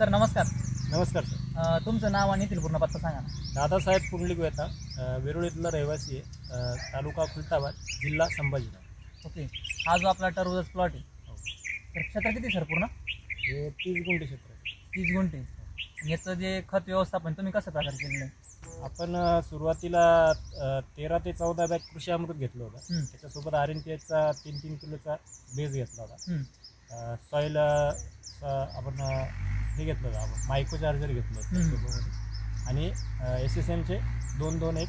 Sir नमस्कार. नमस्कार sir. अ, तुमचं नाव आणि येथील पूर्ण पत्ता सांगा ना. दादासाहेब पुंडलिक वेता अ, वेरूळ इथला रहिवासी आहे अ, तालुका खुलताबाद जिल्हा संभाजीनगर. ओके. हा जो आपला टरबूजाचा प्लॉट आहे हो. तर क्षेत्र किती सर पूर्ण? हे तीस गुंठे क्षेत्र आहे. तीस गुंठे. आणि याचं जे खत व्यवस्थापन तुम्ही कसं प्रकारे केलेलं आहे? आपण अ, सुरुवातीला अ, तेरा ते चौदा बॅग कृषी अमृत घेतलं होतं. त्याच्यासोबत आर एन पी एचचा तीन तीन किलोचा बेस घेतला होता. सॉईल आपण हे घेतलं होतं आपण मायक्रो चार्जर घेतलं होतं. आणि एस एस एमचे दोन दोन एक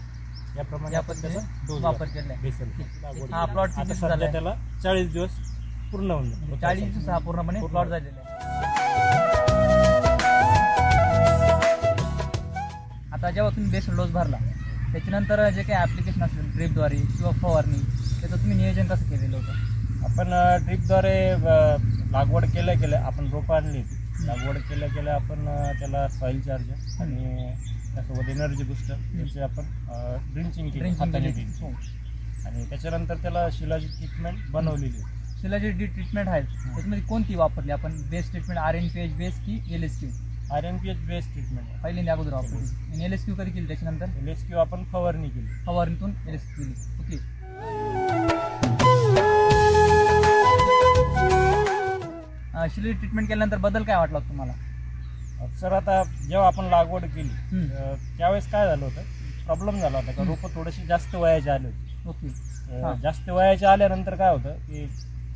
याप्रमाणे या आपण पद्धतीने त्याचा डोस वापर बेसल ठीक. हा प्लॉट आता सध्या त्याला चाळीस दिवस पूर्ण होऊन म्हणजे जाईल. चाळीस दिवस हा पूर्णपणे पूर्ण. प्लॉट झालेला आहे आता जेव्हा तुम्ही बेस्ट डोस भरला त्याच्यानंतर जे काही ॲप्लिकेशन असेल ड्रिपद्वारे किंवा फवारणी त्याचं तुम्ही नियोजन कसं केलेलं होतं आपण ड्रीपद्वारे लागवड केल्या केल्या आपण रोपं आणली होती. लागवड केल्या केल्या आपण अ, त्याला सॉईल चार्जर आणि त्यासोबत एनर्जी बुस्टर याचे आपण ड्रिंचिंग केली ड्रिंकिंग हाताने केली. हो. आणि त्याच्यानंतर त्याला शिलाची ट्रीटमेंट बनवलेली होती. शिलाची जी ट्रीटमेंट आहे. त्याच्यामध्ये कोणती वापरली आपण? Base treatment R N P H base की L S Q R N P H base treatment आहे. पहिल्यांदा अगोदर वापरली. आणि एल एस क्यू कधी केली त्याच्यानंतर? एल एस क्यू आपण फवारणी केली. फवारणीतून एल एस क्यू केली. ओके. शिलाची ट्रीटमेंट केल्यानंतर बदल काय वाटला तुम्हाला? सर आता जेव्हा आपण लागवड केली हम्म. अ, त्यावेळेस काय झालं होतं? प्रॉब्लेम झाला होता का? रोपं थोडीशी जास्त वयाचे आले होते. ओके. अ, हा. जास्त वयाचे आल्यानंतर काय होतं की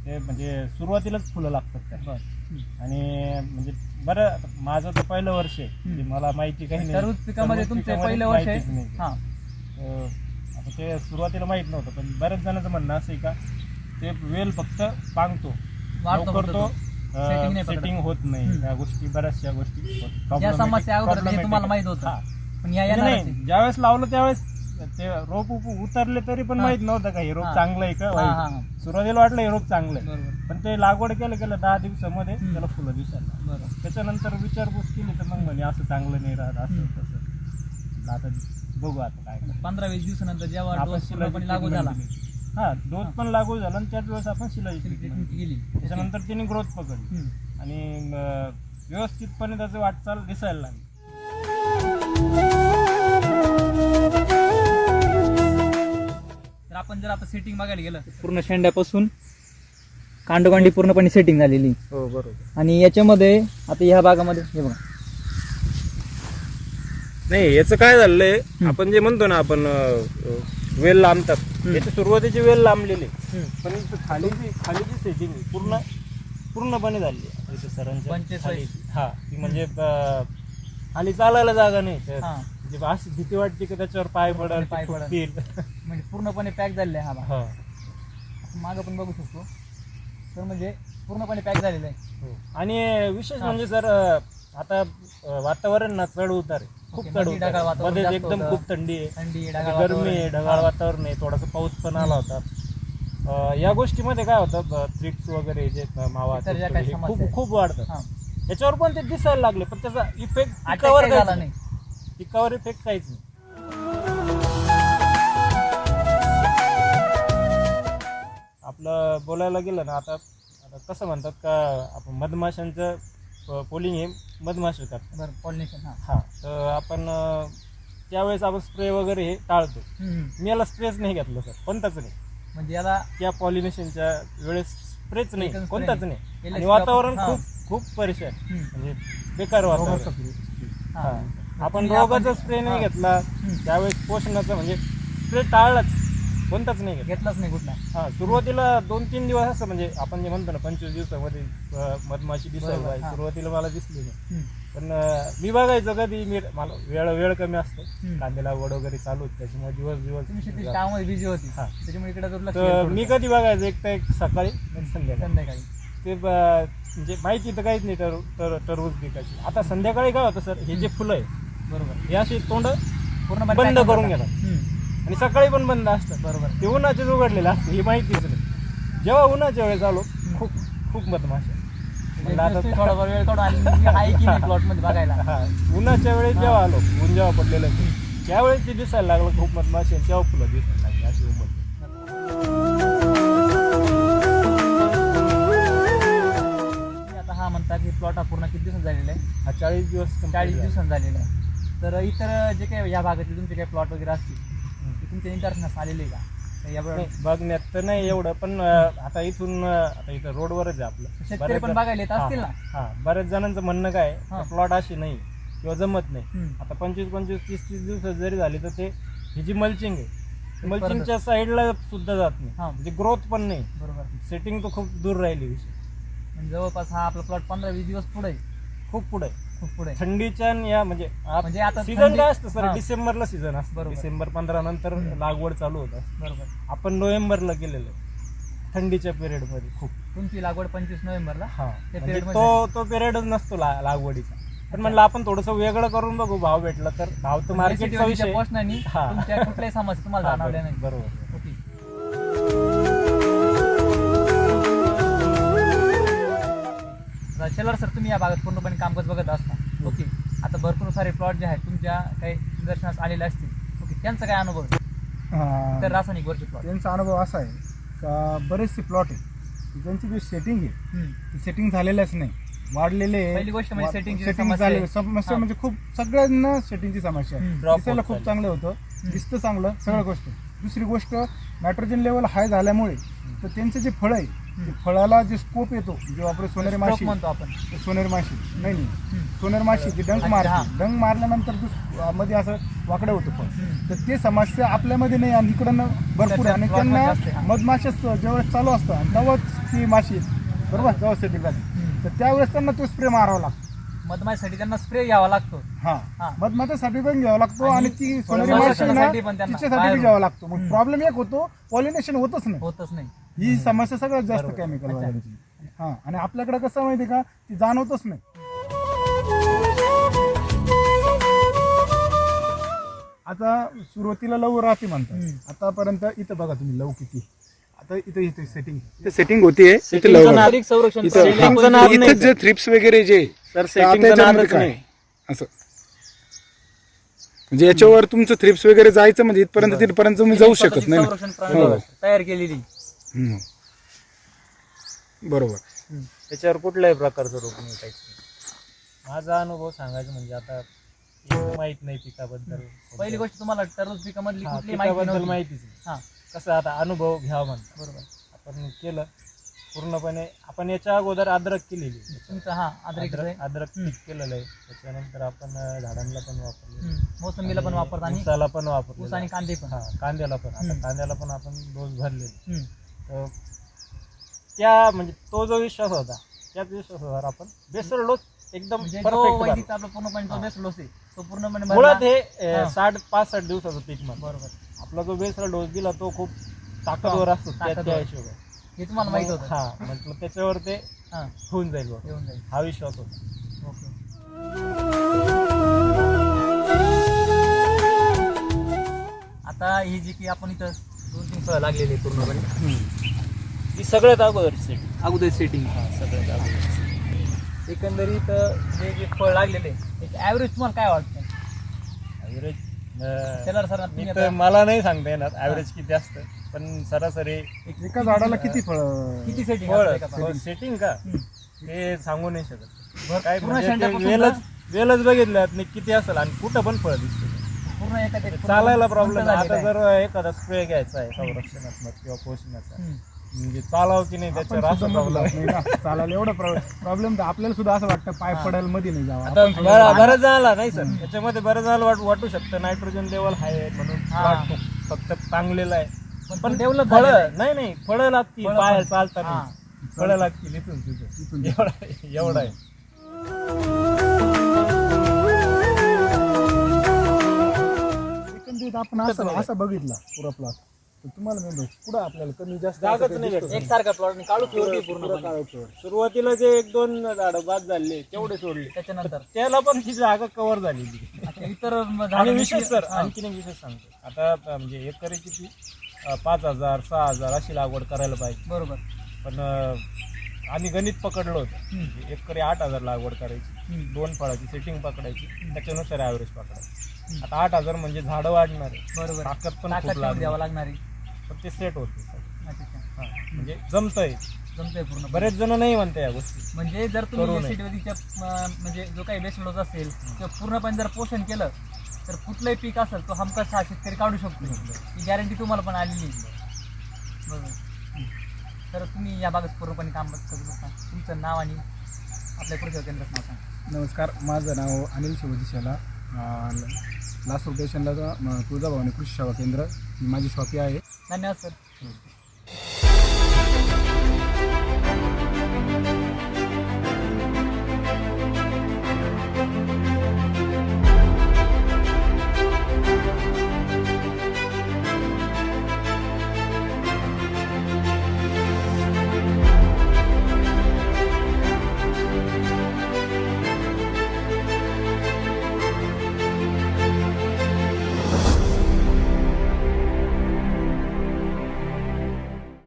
ते म्हणजे सुरुवातीलाच फुलं लागतात त्या. बरं. हम्म. आणि म्हणजे बरं आता माझं तर पहिलं वर्ष आहे. म्हणजे मला माहिती काही नाही. टरबूज पिकामध्ये टरबूज तुमचे पिकामध्ये पहिलं वर्ष माहितीच आहे नाही. हां. अं, आता ते सुरुवातीला माहीत नव्हतं पण बऱ्याच जणांचं म्हणणं असं आहे का ते वेल फक्त पांगतो. वाढतो लवकर तो. Setting नाही पकडत. सेटिंग होत नाही हम्म. त्या गोष्टी बऱ्याचशा गोष्टी होत- ज्या problematic- समस्या अगोदर तुम्हाला. माहीत होतं हा. पण या म्हणजे येणार नाही ज्यावेळेस लावलं त्यावेळेस ते रोप उप- उतरले तरी पण हा. माहीत नव्हतं का हे रोप हा. चांगलं आहे का हां हां. हां सुरुवातीला वाटलं हे रोप चांगलं आहे बरोबर पण ते लागवड केलं केलं दहा दिवसामध्ये हम्म. त्याला फुलं दिसायला लागली. बरोबर त्याच्यानंतर विचारपूस केली तर मग म्हणे असं चांगलं नाही राहत असं हम्म. तसं आता बघू आता काय. पंधरा वीस दिवसानंतर जेव्हा आपण डोस शिलाजी पूर्णपणे लागू झाला. हा डोस पण लागू झाला आणि त्याच वेळेस आपण शिलाई ट्रीटमेंट केली. त्याच्यानंतर तिने ग्रोथ पकडली. आणि अं, व्यवस्थितपणे त्याचं वाटचाल दिसायला लागली. तर आपण जर आता सेटिंग बघायला गेलं. पूर्ण शेंड्यापासून कांडोकांडी पूर्णपणे सेटिंग झालेली. हो बरोबर. आणि याच्यामध्ये आता ह्या भागामध्ये हे बघा. नाही याचं काय झालंय आपण जे म्हणतो ना आपण वेल लांबतात याची सुरुवातीची वेल लांबलेली पण खाली जी खाली जी सेटिंग पूर्ण पूर्णपणे झाली आहे सरांच्या. खाली. हा ती म्हणजे अं, खाली चालायला जागा नाही हा म्हणजे अशी भीती वाटते की त्याच्यावर पाय पडल पाय पडल. फुटतील. म्हणजे पूर्णपणे पॅक झालेलं आहे हा भाग हा आपण मागं पण बघू शकतो तर म्हणजे पूर्णपणे पॅक झालेलं आहे हो. आणि विशेष. म्हणजे सर आता अं, वातावरण ना चढ उतार आहे खूप चढमध्ये उतार ढगाळ आहे. वातावरणमध्ये जास्त एकदम होतं. खूप थंडी आहे थंडी ढगाळ गरमी वातावरण आहे आहे. ढगाळ. वातावरण आहे थोडासा पाऊस पण आला होता अं, या गोष्टीमध्ये काय होतं थ्रिप्स वगैरे जे मावा इतर ज्या तुडतुडे काही हे समस्या खूप आहेत. खूप वाढतात हा. याच्यावर पण ते दिसायला लागले पण त्याचा इफेक्ट Attack पिकावर काही काहीच झाला नाही नाही पिकावर इफेक्ट काहीच नाही आपलं बोलायला गेलं ना आता आता कसं म्हणतात का आपण मधमाशांचं पोलिंग हे मधमाशी करतात बरं पॉलिनेशन हा हा तर आपण अं, त्यावेळेस आपण स्प्रे वगैरे हे टाळतो हम्म. मी याला स्प्रेच नाही घेतलं सर कोणताच नाही म्हणजे याला त्या पॉलिनेशनच्या वेळेस स्प्रेच नाही spray कोणताच नाही. आणि वातावरण खूप खूप परेशान हम्म. म्हणजे बेकार वातावरण हा. हा. आपण तुम्ही रोगाचा स्प्रे नाही हा. घेतला. त्यावेळेस पोषणाचा म्हणजे स्प्रे टाळलाच कोणताच नाही घेतला घेतलाच नाही कुठला हा सुरुवातीला दोन तीन दिवस असं म्हणजे आपण जे म्हणतो ना पंचवीस दिवसामध्ये अं, मधमाशी दिसायला बरोबर, पाहिजे. हा. सुरुवातीला मला दिसली नाही हम्म. पण अं, मी बघायचं कधी मी मला वेळ वेळ कमी असतो हम्म. कांदे लागवड वगैरे चालू होती, त्याच्यामुळे दिवस तुम्ही दिवस कामामध्ये बिझी होती हा. त्याच्यामुळे इकडे दुर्लक्ष तर केलं मी. कधी बघायचं एक तर एक सकाळी संध्याकाळी संध्याकाळी ते ब- म्हणजे माहिती तर काहीच नाही तर तर टरबूज पिकाची आता संध्याकाळी काय होतं सर हे जे फुलं आहे बरोबर हे अशी तोंड पूर्णपणे बंद करून घेतात. हम्म. आणि सकाळी पण बंद असतात बरोबर. ते उन्हाचेच उघडलेलं असतं ही माहितीच नाही. जेव्हा उन्हाच्या वेळेस आलो खूप खूप मधमाशा म्हणजे थोडाफार वेळ काढून आली मी आहे की नाही प्लॉटमध्ये बघायला? हा उन्हाच्या वेळेस जेव्हा आलो ऊन जेव्हा पडलेलं आहे, त्यावेळेस ते दिसायला लागलं खूप मधमाशी तेव्हा फुलं दिसायला लागली अशी तुम्ही आता हा म्हणता आता की प्लॉट हा पूर्ण किती दिवसांत झालेला आहे? हा चाळीस दिवस चाळीस. दिवसांत झालेला आहे. तर इतर जे काही या भागातले तुमचे काही प्लॉट वगैरे असतील ते तुमच्या इंटरनेट आलेले आहे का तर यावर नाही, बघण्यात तर नाही एवढं पण अं, आता इथून अं, आता इथं रोडवरच आहे आपलं शेतकरी बऱ्याच पण जण- बघायला येत असतील ना हा. बऱ्याच जणांचं म्हणणं काय हा. प्लॉट अशी नाही किंवा जमत नाही हम्म. आता पंचवीस पंचवीस तीस तीस दिवस जरी झाली तर ते ही जी मल्चिंग आहे मल्चिंगच्या साईडला सुद्धा जात नाही हा. म्हणजे ग्रोथ पण नाही बरोबर सेटिंग तर खूप दूर राहिली विषय जवळपास हा आपला प्लॉट पंधरा वीस दिवस पुढे आहे. खूप पुढे. खूप पुढे. थंडीच्या आणि या म्हणजे म्हणजे आता सीझन थंडी- काय असतं सर हा. डिसेंबरला सीझन असतं. बरोबर. डिसेंबर पंधरा नंतर हम्म. लागवड चालू होतं. बरोबर. आपण नोव्हेंबरला केलेलं आहे. थंडीच्या पिरियडमध्ये खूप. तुमची लागवड पंचवीस नोव्हेंबरला? हा. त्या म्हणजे period तो तो पिरियडच नसतो ला- लागवडीचा. पण म्हणलं आपण थोडस वेगळं करून बघू भाव भेटला तर. भाव तर मार्केटचा विषय पोषणाने हा. तुमच्या कुठल्याही समस्या तुम्हाला हा, जाणवल्या नाही बरोबर. शेलर सर तुम्ही या भागात पूर्णपणे कामकाज बघत असता. ओके. आता भरपूर सारे प्लॉट जे आहेत तुमच्या काही निदर्शनास आलेले असतील. ओके त्यांचा काय अनुभव आहे? हा, तर रासायनिक वरचे प्लॉट त्यांचा अनुभव असा आहे का बरेचसे प्लॉट आहे त्यांची जी सेटिंग आहे ती सेटिंग झालेलंच नाही. वाढलेले. पहिली गोष्ट म्हणजे setting ची setting समस्या झाले आहे. समस्या हा. म्हणजे खूप सगळ्यांना सेटिंगची समस्या आहे. Drop दिसायला होत खूप चालली. चांगलं होतं. दिसतं चांगलं. सगळं गोष्ट. दुसरी गोष्ट नायट्रोजन लेवल हाय झाल्यामुळे तर त्यांचे जे फळ आहे ते फळाला जे स्कोप येतो जो आपलं सोनेरी माशी म्हणतो आपण ते सोनेरी माशी नाही नाही. सोनेरी माशी ती डंक हा. डंक मारल्यानंतरमध्ये असं वाकडं होतं फळ. तर ते समस्या आपल्यामध्ये नाही आणि इकडं भरपूर. आणि त्यांना हा. मधमाशाच ज्यावेळेस चालू असतं आणि तेव्हाच ती माशी बरोबर जेव्हा सेटिंग झाली. तर त्यावेळेस त्यांना तो स्प्रे मारावा लागतो मधमाशीसाठी त्यांना स्प्रे घ्यावा लागतो हा. मधमाशासाठी पण घ्यावा लागतो आणि ती सोनेरी माशी ना पण त्यांना तिच्यासाठी घ्यावा लागतो मग. प्रॉब्लेम एक होतो पॉलिनेशन होतच नाही होतच नाही ही समस्या सगळ्यात जास्त बरोबर. केमिकल अच्छा. हा आणि आपल्याकडे कसं माहिती का ती जाणवतच नाही आता सुरुवातीला लव राहते म्हणतात. आतापर्यंत इथं बघा तुम्ही लव किती आता इथं इथे सेटिंग इथे सेटिंग होतीये इथे लव संरक्षण इथं setting चं नाही जे थ्रिप्स वगैरे जे तर आता याच्यामध्ये नादच काय नाही. असं म्हणजे याच्यावर तुमचं थ्रिप्स वगैरे जायचं म्हणजे इथपर्यंत तिथपर्यंत तुम्ही जाऊ शकत नाही ना. संरक्षण प्रणाली हो. तयार केलेली हम्म. बरोबर. त्याच्यावर कुठल्याही प्रकारचं रोग नाही काहीच नाही. माझा अनुभव सांगायचा म्हणजे आता माहीत नाही पिकाबद्दल. पहिली गोष्ट तुम्हाला टरबूज पिकामधली हा, कुठली माहिती पिकाबद्दल नव्हती. माहितीच नाही. हा. कसं आता अनुभव घ्यावा म्हणतात. बरोबर. आपण केलं पूर्णपणे आपण याच्या अगोदर अद्रक केलेली तुमचं हा अद्रक अद्रक अद्रक हम्म. पीक केलेलं आहे. त्याच्यानंतर आपण अं, झाडांना पण वापरले. मोसंबीला पण वापरता आणि ऊसाला पण ऊस वापरले आणि कांदे पण. हा कांद्याला पण. आता हम्म. कांद्याला पण आपण डोस भरलेले हम्म. तर त्या म्हणजे तो जो विश्वास होता त्याच विश्वासावर आपण डोस एकदम म्हणजे पूर्णपणे जो हा. बेस्ट लोस आहे. तो पूर्णपणे मुळात. हे अं, हा. साठ पाच साठ दिवसाचं पीक म्हणतो बरोबर. आपला जो बेसला डोस दिला तो खूप ताकदवर असतो त्या ताकदवर. त्या हिशोबाने. हे तुम्हाला माहीत होतं. हा म्हटलं त्याच्यावर ते हा. होऊन जाईल येऊन जाईल. हा विश्वास होता. ओके. आता ही जी की आपण इथं फळं लागलेली आहे पूर्णपणे ही सगळ्यात अगोदर सेट अगोदर सेटिंग हा सगळ्यात अगोदर एकंदरीत जे जे फळ लागलेले एक ॲव्हरेज तुम्हाला काय वाटतं ॲव्हरेज शेलार सर मी तर मला नाही सांगता येणार ॲव्हरेज किती असतं पण सरासरी एका झाडाला किती फळ? किती सेटिंग फळ सेटिंग का? ते सांगू नाही शकत. काय पूर्ण म्हणजे ते शेंड्यापासून वेलच वेलच बघितल्यात मी किती असेल आणि कुठं पण फळ दिसते. पूर्ण चालायला प्रॉब्लेम आता. जर एखादा स्प्रे घ्यायचा आहे संरक्षणात्मक किंवा पोषणाचा. म्हणजे चालाव की नाही त्याच्यावर असं प्रॉब्लेम चालायला एवढं प्रॉब्लेम तर आपल्याला सुद्धा असं वाटतं पाय. पडेल मध्ये नाही जावं. बरं झाला नाही सर. त्याच्यामध्ये बरं झालं वाट वाटू शकतं. नायट्रोजन लेवल हाय आहे म्हणून हा. वाटतो. फक्त चांगलेलं आहे. पण डेव्हलप फळं नाही. नाही फळं लागतील. पाय चालतात. फळं लागतील इथून तिथून एवढा एवढा आहे. एकंदरीत आपण असं असं बघितला पुरा प्लॉट तर तुम्हाला मी कुठं आपल्याला कमी जास्त जागाच असं काही नाही दिसतं? भेटत. एकसारखा प्लॉट काढू पुरं- पूर्ण काळं. सुरुवातीला जे एक दोन झाडं बाद झाले तेवढे सोडले त्याच्यानंतर त्याला पण ती जागा कव्हर झालेली इतर म- आणि झाडांची- विशेष सर हा. आणखीन एक विशेष सांगतो आता अं, म्हणजे एकरी किती अं, पाच हजार सहा हजार अशी लागवड करायला पाहिजे बरोबर पण अं, आम्ही गणित पकडलं होतं हम्म. म्हणजे एकरी आठ हजार लागवड करायची हम्म. दोन फळाची सेटिंग पकडायची त्याच्यानुसार ॲव्हरेज पकडायची. आता आठ हजार म्हणजे झाडं वाढणार आहे. बरोबर. ताकद पण खूप द्यावं लागणार पण ते सेट होते. अच्छा. हा, म्हणजे जमतंय. जमतंय पूर्ण. बरेच जण नाही म्हणते या गोष्टी. म्हणजे जर करू तुम्ही नये. म्हणजे जो काही बेस्ट डोस असेल किंवा पूर्णपणे जर पोषण केलं तर कुठलंही पीक असेल तो हमखास हा शेतकरी काढू शकतो. ही गॅरंटी तुम्हाला पण आलेली आहे. बरोबर. तर तुम्ही या बागेत पूर्णपणे काम करू शकता तुमचं नाव आणि आपल्या कृषी केंद्राचं नाव सांगा. नमस्कार माझं नाव अनिल शिवाजी शेला लासूर स्टेशनला तुळजाभवानी कृषी सेवा केंद्र ही माझी शॉपी आहे. धन्यवाद सर.